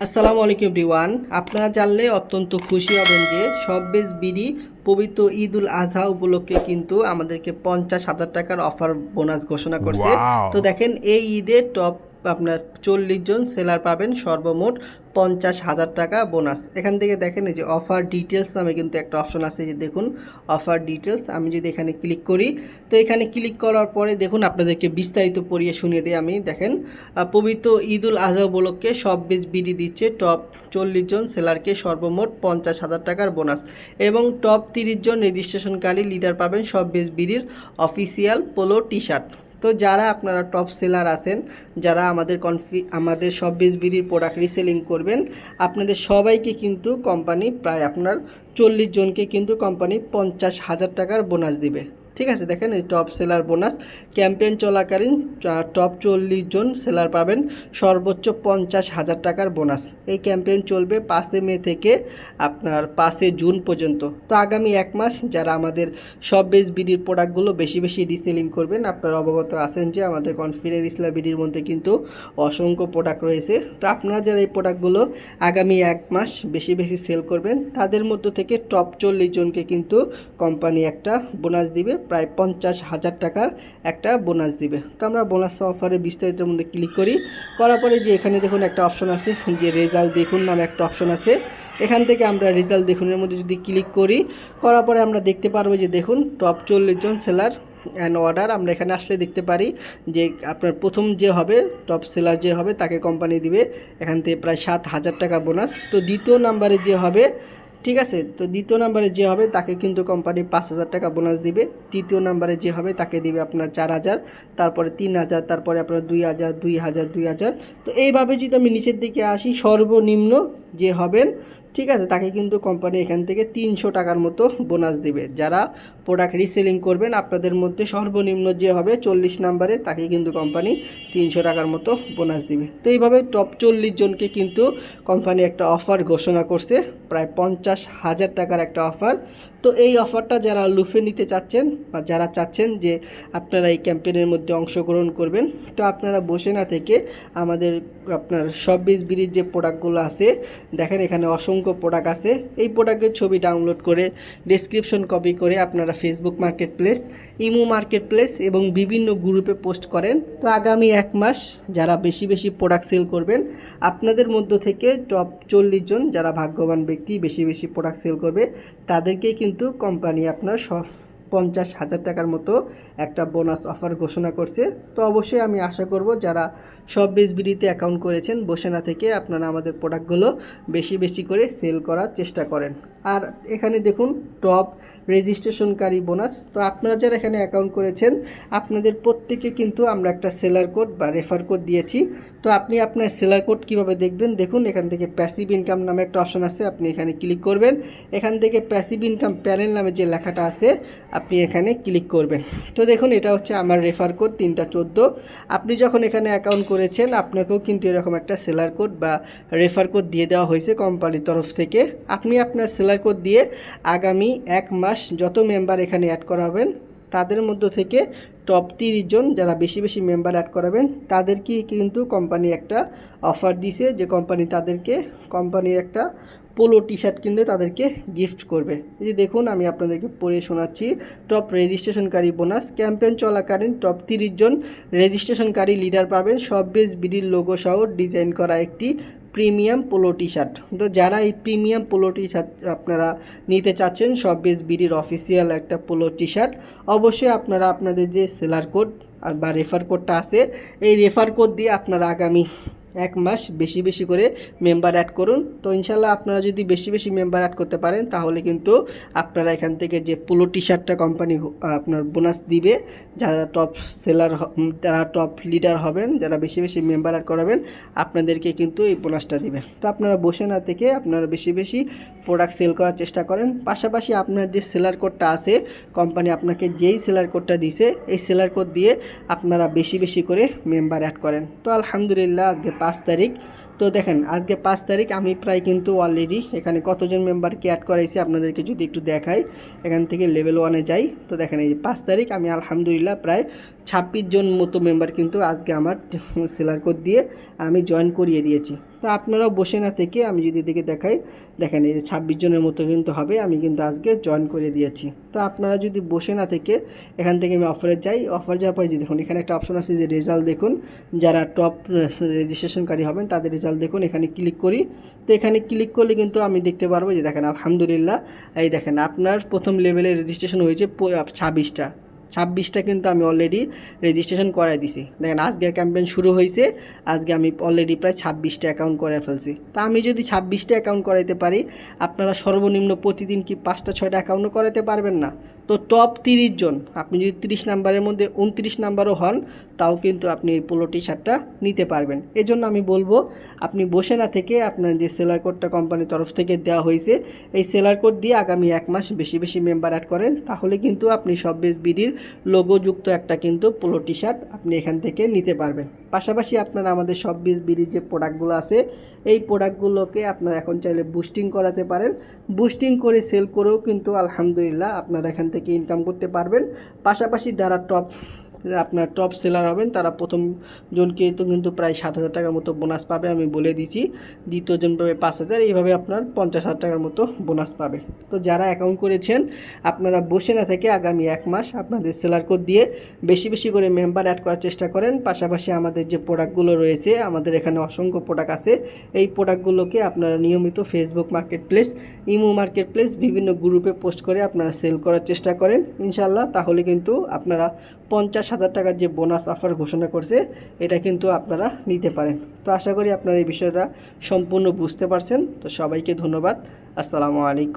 আসসালামু আলাইকুম রিওয়ান আপনারা জানলে অত্যন্ত খুশি হবেন যে সব বেশ বিডি পবিত্র ঈদ উল আজহা উপলক্ষে কিন্তু আমাদেরকে পঞ্চাশ হাজার টাকার অফার বোনাস ঘোষণা করছে। তো দেখেন এই ঈদে টপ আপনার চল্লিশ জন সেলার পাবেন সর্বমোট পঞ্চাশ হাজার টাকা বোনাস এখান থেকে দেখেন যে অফার ডিটেলস নামে কিন্তু একটা অপশন আছে যে দেখুন অফার ডিটেলস আমি যদি এখানে ক্লিক করি, তো এখানে ক্লিক করার পরে দেখুন আপনাদেরকে বিস্তারিত পড়িয়ে শুনিয়ে দিই আমি। দেখেন পবিত্র ঈদ উল আজহা উপলক্ষে সব বেচ বিডি দিচ্ছে টপ চল্লিশ জন সেলারকে সর্বমোট পঞ্চাশ হাজার টাকার বোনাস এবং টপ তিরিশ জন রেজিস্ট্রেশনকারী লিডার পাবেন সব বেচ বিডির অফিসিয়াল পোলো টি শার্ট তো যারা আপনারা টপ সেলার আছেন, যারা আমাদের কনফি আমাদের সব বিডির প্রোডাক্ট রিসেলিং করবেন, আপনাদের সবাইকে কিন্তু কোম্পানি প্রায় আপনার চল্লিশ জনকে কিন্তু কোম্পানি পঞ্চাশ হাজার টাকার বোনাস দিবে। ঠিক আছে, দেখেন এই টপ সেলার বোনাস ক্যাম্পেইন চলাকালীন টপ চল্লিশ জন সেলার পাবেন, সর্বোচ্চ পঞ্চাশ হাজার টাকার বোনাস এই ক্যাম্পেইন চলবে পাঁচে মে থেকে আপনার পাঁচে জুন পর্যন্ত। তো আগামী এক মাস যারা আমাদের সব বেস বিডির প্রোডাক্টগুলো বেশি বেশি রিসেলিং করবেন, আপনারা অবগত আছেন যে আমাদের কনফিডেন্ট ইসলা বিডির মধ্যে কিন্তু অসংখ্য প্রোডাক্ট রয়েছে। তো আপনারা যারা এই প্রোডাক্টগুলো আগামী এক মাস বেশি বেশি সেল করবেন, তাদের মধ্য থেকে টপ চল্লিশ জনকে কিন্তু কোম্পানি একটা বোনাস দিবে। প্রায় পঞ্চাশ হাজার টাকার একটা বোনাস দিবে। তো আমরা বোনাস অফারে বিস্তারিতের মধ্যে ক্লিক করি। করার পরে যে এখানে দেখুন একটা অপশন আছে, যে রেজাল্ট দেখুন নামে একটা অপশন আছে। এখান থেকে আমরা রেজাল্ট দেখুনের মধ্যে যদি ক্লিক করি, করার পরে আমরা দেখতে পারব যে দেখুন টপ চল্লিশ জন সেলার অ্যান্ড অর্ডার আমরা এখানে আসলে দেখতে পারি যে আপনার প্রথম যে হবে টপ সেলার যে হবে তাকে কোম্পানি দিবে। এখান থেকে প্রায় সাত হাজার টাকা বোনাস তো দ্বিতীয় নাম্বারে যে হবে ঠিক আছে? তো দ্বিতীয় নাম্বারে যে হবে, তাকে কিন্তু কোম্পানি পাঁচ হাজার টাকা বোনাস দিবে। তৃতীয় নাম্বারে যে হবে, তাকে দিবে আপনার চার হাজার। তারপরে তিন হাজার, তারপরে আপনার দুই হাজার দুই হাজার দুই হাজার। তো এইভাবে যদি আমি নিচের দিকে আসি, সর্বনিম্ন যে হবেন, ঠিক আছে, তাকে কিন্তু কোম্পানি এখান থেকে তিনশো টাকার মতো বোনাস দিবে। যারা প্রোডাক্ট রিসেলিং করবেন, আপনাদের মধ্যে সর্বনিম্ন যে হবে চল্লিশ নাম্বারে তাকে কিন্তু কোম্পানি তিনশো টাকার মতো বোনাস দিবে। তো এইভাবে টপ চল্লিশ জনকে কিন্তু কোম্পানি একটা অফার ঘোষণা করছে, প্রায় পঞ্চাশ হাজার টাকার একটা অফার তো এই অফারটা যারা লুফে নিতে চাচ্ছেন বা যারা চাচ্ছেন যে আপনারা এই ক্যাম্পেনের মধ্যে অংশগ্রহণ করবেন, তো আপনারা বসে না থেকে আমাদের আপনার সব বিজ বিড়ির যে প্রোডাক্টগুলো আছে দেখেন এখানে অসংখ্য প্রোডাক্ট আছে। এই প্রোডাক্টের ছবি ডাউনলোড করে ডেসক্রিপশন কপি করে আপনারা Facebook market place imo market place এবং বিভিন্ন গ্রুপে পোস্ট করেন। তো আগামী এক মাস যারা বেশি বেশি প্রোডাক্ট সেল করবেন, আপনাদের মধ্য থেকে টপ চল্লিশ জন যারা ভাগ্যবান ব্যক্তি বেশি বেশি প্রোডাক্ট সেল করবে, তাদেরকেই কিন্তু কোম্পানি আপনার সব পঞ্চাশ হাজার টাকার মতো একটা বোনাস অফার ঘোষণা করছে। তো অবশ্যই আমি আশা করব যারা সব বিডিতে অ্যাকাউন্ট করেছেন, বসে না থেকে আপনারা আমাদের প্রোডাক্টগুলো বেশি বেশি করে সেল করার চেষ্টা করেন। আর এখানে দেখুন টপ রেজিস্ট্রেশনকারী বোনাস তো আপনারা যারা এখানে অ্যাকাউন্ট করেছেন, আপনাদের প্রত্যেকে কিন্তু আমরা একটা সেলার কোড বা রেফার কোড দিয়েছি। তো আপনি আপনার সেলার কোড কীভাবে দেখবেন? দেখুন, এখান থেকে প্যাসিভ ইনকাম নামে একটা অপশন আছে, আপনি এখানে ক্লিক করবেন। এখান থেকে প্যাসিভ ইনকাম প্যানেল নামে যে লেখাটা আছে, আপনি এখানে ক্লিক করবেন। তো দেখুন, এটা হচ্ছে আমার রেফার কোড তিনটা চোদ্দ। আপনি যখন এখানে অ্যাকাউন্ট করেছেন, আপনাকেও কিন্তু এরকম একটা সেলার কোড বা রেফার কোড দিয়ে দেওয়া হয়েছে কোম্পানির তরফ থেকে। আপনি আপনার সেলার কোড দিয়ে আগামী এক মাস যত মেম্বার এখানে অ্যাড করাবেন, তাদের মধ্য থেকে টপ তিরিশ জন যারা বেশি বেশি মেম্বার অ্যাড করাবেন, তাদেরকে কিন্তু কোম্পানি একটা অফার দিছে যে কোম্পানি তাদেরকে কোম্পানির একটা পোলো টি শার্ট কিনলে তাদেরকে গিফট করবে। এই যে দেখুন, আমি আপনাদেরকে পড়ে শোনাচ্ছি টপ রেজিস্ট্রেশনকারী বোনাস ক্যাম্পেন চলাকালীন টপ তিরিশ জন রেজিস্ট্রেশনকারী লিডার পাবেন, সব বেস বিডির লোগো সহ ডিজাইন করা একটি প্রিমিয়াম পোলো টি শার্ট তো যারা এই প্রিমিয়াম পোলো টি শার্ট আপনারা নিতে চাচ্ছেন, সব বেস বিডির অফিসিয়াল একটা পোলো টি শার্ট অবশ্যই আপনারা আপনাদের যে সেলার কোড বা রেফার কোডটা আছে, এই রেফার কোড দিয়ে আপনারা আগামী এক মাস বেশি বেশি করে মেম্বার অ্যাড করুন। তো ইনশাল্লাহ আপনারা যদি বেশি বেশি মেম্বার অ্যাড করতে পারেন, তাহলে কিন্তু আপনারা এখান থেকে যে পোলো টি শার্টটা কোম্পানি আপনার বোনাস দিবে, যারা টপ সেলার যারা টপ লিডার হবেন, যারা বেশি বেশি মেম্বার অ্যাড করাবেন, আপনাদেরকে কিন্তু এই বোনাসটা দিবে। তো আপনারা বসে না থেকে আপনারা বেশি বেশি প্রোডাক্ট সেল করার চেষ্টা করেন। পাশাপাশি আপনার যে সেলার কোডটা আছে কোম্পানি আপনাকে যেই সেলার কোডটা দিছে, এই সেলার কোড দিয়ে আপনারা বেশি বেশি করে মেম্বার অ্যাড করেন। তো আলহামদুলিল্লাহ, আজকে পাঁচ তারিখ। তো দেখেন, আজকে পাঁচ তারিখ, আমি প্রায় কিন্তু অলরেডি এখানে কতজন মেম্বারকে অ্যাড করাইছি আপনাদেরকে যদি একটু দেখাই। এখান থেকে লেভেল ওয়ানে যাই। তো দেখেন, এই পাঁচ তারিখ, আমি আলহামদুলিল্লাহ প্রায় ছাব্বিশ জন মতো মেম্বার কিন্তু আজকে আমার সেলার কোড দিয়ে আমি জয়েন করিয়ে দিয়েছি। তো আপনারাও বসে না থেকে আমি যদি এদিকে দেখাই, দেখেন এই যে ছাব্বিশ জনের মতো কিন্তু হবে, আমি কিন্তু আজকে জয়েন করে দিয়েছি। তো আপনারা যদি বসে না থেকে এখান থেকে আমি অফারে যাই অফার যাওয়ার পরে যে দেখুন, এখানে একটা অপশন আছে যে রেজাল্ট দেখুন, যারা টপ রেজিস্ট্রেশনকারী হবেন তাদের রেজাল্ট দেখুন, এখানে ক্লিক করি। তো এখানে ক্লিক করলে কিন্তু আমি দেখতে পারব যে দেখেন আলহামদুলিল্লাহ, এই দেখেন আপনার প্রথম লেভেলে রেজিস্ট্রেশন হয়েছে ছাব্বিশটা। ছাব্বিশটা কিন্তু আমি অলরেডি রেজিস্ট্রেশন করাই দিছি। দেখেন আজকে ক্যাম্পেইন শুরু হয়েছে আজকে আমি অলরেডি প্রায় ছাব্বিশটা অ্যাকাউন্ট করে ফেলছি। তা আমি যদি ছাব্বিশটা অ্যাকাউন্ট করাইতে পারি, আপনারা সর্বনিম্ন প্রতিদিন কি পাঁচটা, ছয়টা অ্যাকাউন্টও করাতে পারবেন না। তো টপ তিরিশ জন। আপনি যদি তিরিশ নাম্বারের মধ্যে উনত্রিশ নাম্বারও হন, তাও কিন্তু আপনি এই পোলো টি শার্টটা নিতে পারবেন। এজন্য আমি বলব, আপনি বসে না থেকে আপনার যে সেলার কোডটা কোম্পানির তরফ থেকে দেওয়া হয়েছে, এই সেলার কোড দিয়ে আগামী এক মাস বেশি বেশি মেম্বার অ্যাড করেন, তাহলে কিন্তু আপনি সব বেশ বিডির লোগোযুক্ত একটা কিন্তু পোলো টি শার্ট আপনি এখান থেকে নিতে পারবেন। পাশাপাশি আপনারা আমাদের সব বিশ বিডির যে প্রোডাক্টগুলো আছে, এই প্রোডাক্টগুলোকে আপনারা এখন চাইলে বুস্টিং করাতে পারেন। বুস্টিং করে সেল করেও কিন্তু আলহামদুলিল্লাহ আপনারা এখান থেকে ইনকাম করতে পারবেন। পাশাপাশি যারা টপ আপনার টপ সেলার হবেন, তারা প্রথম জনকে তো কিন্তু প্রায় সাত হাজার টাকার মতো বোনাস পাবে, আমি বলে দিয়েছি দ্বিতীয় জন পাবে পাঁচ হাজার, এইভাবে আপনার পঞ্চাশ হাজার টাকার মতো বোনাস পাবে। তো যারা অ্যাকাউন্ট করেছেন, আপনারা বসে না থেকে আগামী এক মাস আপনাদের সেলার কোড দিয়ে বেশি বেশি করে মেম্বার অ্যাড করার চেষ্টা করেন। পাশাপাশি আমাদের যে প্রোডাক্টগুলো রয়েছে, আমাদের এখানে অসংখ্য প্রোডাক্ট আছে। এই প্রোডাক্টগুলোকে আপনারা নিয়মিত Facebook market place Imo market place বিভিন্ন গ্রুপে পোস্ট করে আপনারা সেল করার চেষ্টা করেন। ইনশাল্লাহ তাহলে কিন্তু আপনারা পঞ্চাশ হাজার টাকার যে বোনাস অফার ঘোষণা করছে, এটা কিন্তু আপনারা নিতে পারেন। তো আশা করি আপনারা এই বিষয়টা সম্পূর্ণ বুঝতে পারছেন। তো সবাইকে ধন্যবাদ। আসসালামু আলাইকুম।